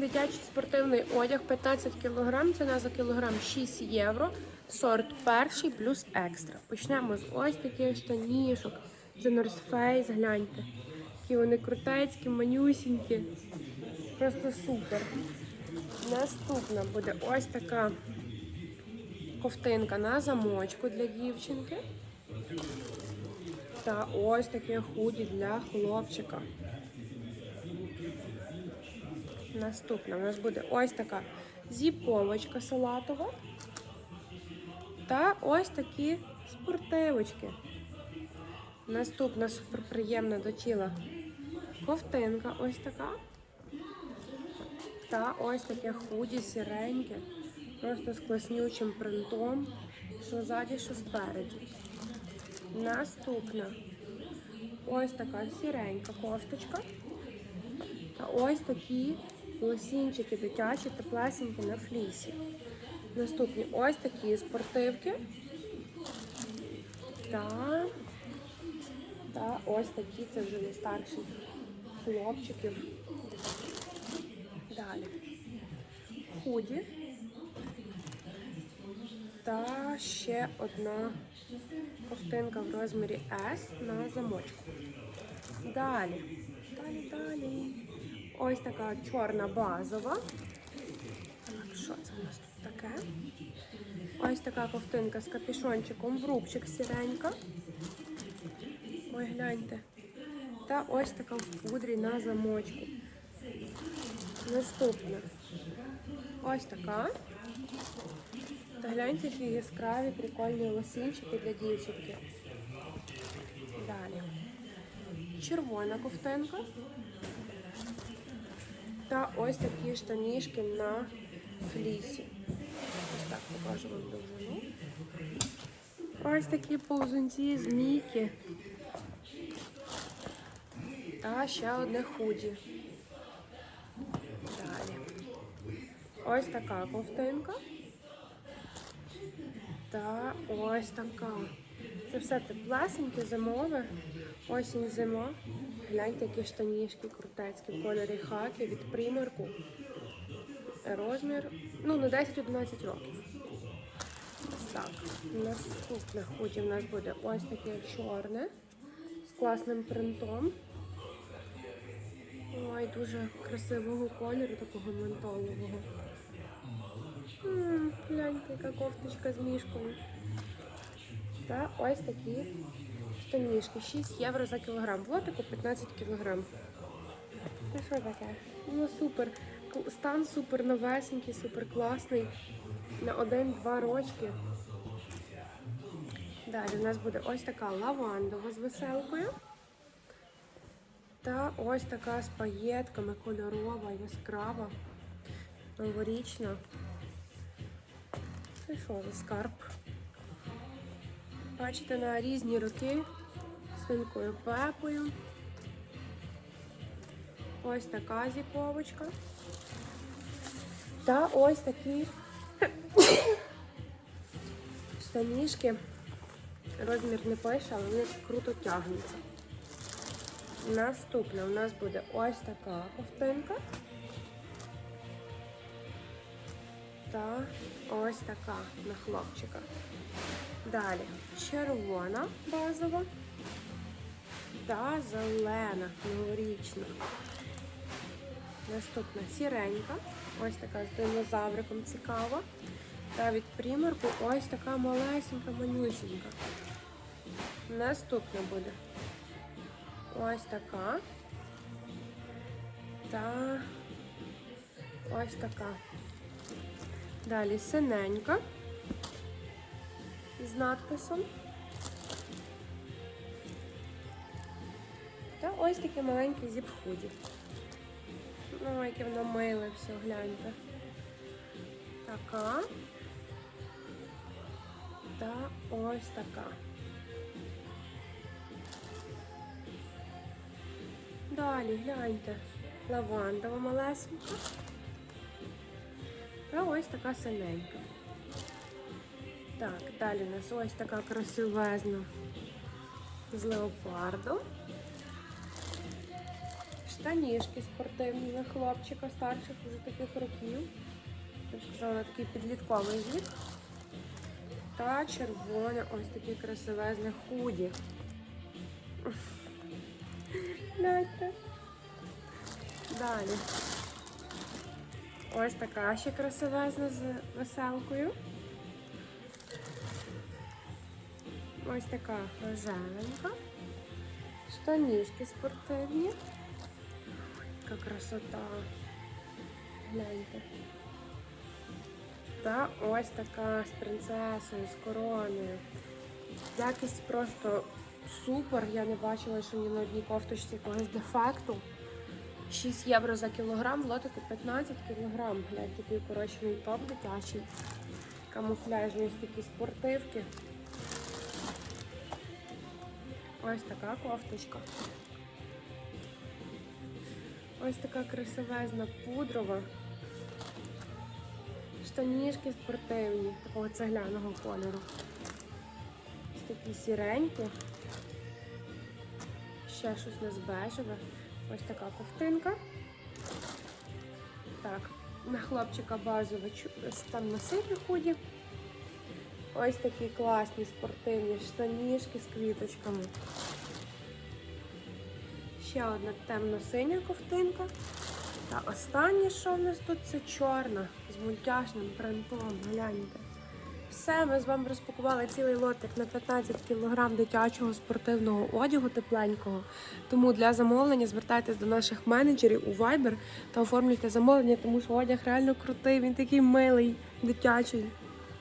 Дитячий спортивний одяг 15 кг, ціна за кілограм 6 євро, сорт перший плюс екстра. Почнемо з ось таких штанішок. Це North Face, гляньте. Які вони крутецькі, манюсінькі. Просто супер. Наступна буде ось така ковтинка на замочку для дівчинки. Та ось таке худі для хлопчика. Наступна у нас буде ось така зіповочка салатова. Та ось такі спортивочки. Наступна суперприємна до тіла ковтинка ось така. Та ось таке худі сіреньке, просто з класнючим принтом, що ззаді, що спереді. Наступна ось така сіренька кофточка. Та ось такі лосінчики дитячі, теплесенькі на флісі. Наступні ось такі спортивки. Та, та ось такі, це вже не старші хлопчиків. Далі. Худі. Та ще одна ковтинка в розмірі S на замочку. Далі. Далі, далі. Ось така чорна базова. Що це у нас тут таке? Ось така ковтинка з капюшончиком, в рубчик сіренька. Ой, гляньте. Та ось така в пудрі на замочку. Наступна. Ось така. Та гляньте, які яскраві, прикольні лосінчики для дівчинки. Далі. Червона ковтинка. Та ось такі штанішки на флісі. Ось так покажу вам довжину. Ось такі повзунці, змійки. Та ще одне худі. Далі. Ось така ковтинка. Та ось така. Це все теплесеньке, зимове. Осінь зима. Гляньте, які штанішки крутецькі в кольорі хаки від примірку. Розмір ну, на 10-11 років. Так, наступне худі в нас буде ось таке чорне з класним принтом. Ой, дуже красивого кольору, такого ментолового. Гляньте, яка кофточка з мішкою. Та ось такі штанішки. 6 євро за кілограм. В лотику 15 кілограм. Це що таке? Ну супер. Стан супер новесенький, супер класний. На 1-2 рочки. Далі у нас буде ось така лавандова з веселкою. Та ось така з паєтками, кольорова, яскрава, новорічна. Це що за скарб? Бачите, на різні роки свинкою пепою. Ось така зіповочка. Та ось такі штанішки. Розмір не пише, але вони круто тягнуться. Наступна у нас буде ось така ковтинка. Та ось така на хлопчика. Далі червона базова та зелена новорічна. Наступна сіренька. Ось така з динозавриком цікава. Та від примірку ось така малесенька, манюсенька. Наступна буде ось така. Та ось така. Далі синенька з надписом. Та ось таке маленьке зіп-худі. Ну, яке воно миле все, гляньте. Така. Та ось така. Далі, гляньте. Лавандова малесенька. Та ось така синенька. Так, далі у нас ось така красивезна з леопардом. Штанішки спортивні на хлопчика старших вже таких років. Я б сказала, такий підлітковий вік. Та червоне ось таке красивезне худі. Далі. Ось така ще красивезна з веселкою. Ось така рожевенька. Штанішки спортивні. Яка красота. Гляньте. Та ось така з принцесою, з короною. Якість просто супер. Я не бачила, що ні на одній кофточці якогось дефекту. 6 євро за кілограм, лотику 15 кілограм. Глянь, такий укорочений топ дитячий. Камуфляжні такі спортивки. Ось така кофточка. Ось така красивезна пудрова. Штанішки спортивні, такого цегляного кольору. Ось такі сіренькі. Ще щось у нас бежеве. Ось така ковтинка. Так, на хлопчика базове чу- там на синій худі. Ось такі класні спортивні штанішки з квіточками. Ще одна темно-синя ковтинка. Та останнє, що в нас тут, це чорна з мультяшним принтом. Гляньте. Все, ми з вами розпакували цілий лотик на 15 кг дитячого спортивного одягу тепленького. Тому для замовлення звертайтесь до наших менеджерів у Viber та оформлюйте замовлення, тому що одяг реально крутий, він такий милий, дитячий.